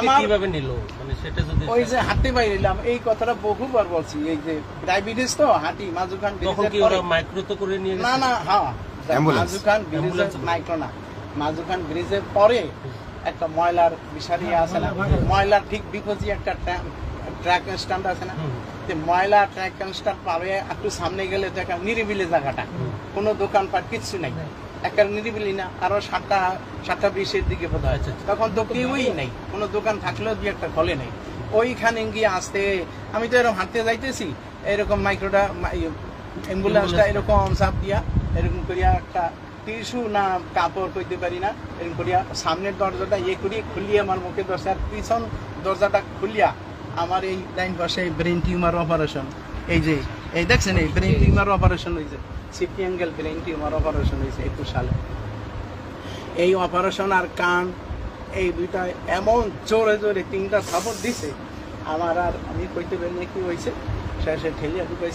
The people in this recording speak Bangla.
আমার- কীভাবে নিল? মানে সেটা যদি ওই যে হাঁটতে বাইরিলাম এই কথাটা বহুবার বলছি এই যে ডায়াবেটিস তো হাঁটি মাজুখান তখন কি পরে ওরা মাইক্রোতে করে নিয়ে না না হ্যাঁ মাজুখান ব্রিজের মাইক্রো না। মাজুখান ব্রিজের পরে একটা ময়লার বিষারি আছে না ময়লার ঠিক বিপরীতে একটা ট্র্যাক স্ট্যান্ড আছে না ময়লা ট্র্যাক স্ট্যান্ড পাবে একটু সামনে গেলে তো একটা নিরিবিলি জায়গাটা। কোনো দোকানপাট কিচ্ছু নাই। একটা নিরিবিলি না আরও সাতটা সাতটা বিশের দিকে বোধ হয়। তখন তো কেউই নাই কোনো দোকান থাকলেও দুই একটা খোলে নেই। ওইখানে গিয়ে আসতে আমি তো এরকম হাঁটতে যাইতেছি এরকম মাইক্রোটা অ্যাম্বুলেন্সটা এরকম চাপ দিয়া এরকম করিয়া একটা টিস্যু না কাপড় কইতে পারি না এরকম করিয়া সামনের দরজাটা ইয়ে করিয়ে খুলিয়ে আমার মুখে দরজা পিছন দরজাটা খুলিয়া আমার এই লাইন পাশে ব্রেন টিউমার অপারেশন এই যে এই দেখছেন এই ব্রেন টিউমার অপারেশন হয়েছে। CP angle brain tumour operation হয়েছে একুশ সালে এই অপারেশন আর কান এই দুইটা এমন জোরে জোরে তিনটা সাপোর্ট দিছে। আমার আর আমি কইতে পারিনি কি হয়েছে। শেষে ঠেলিয়া ঢুকাইছে।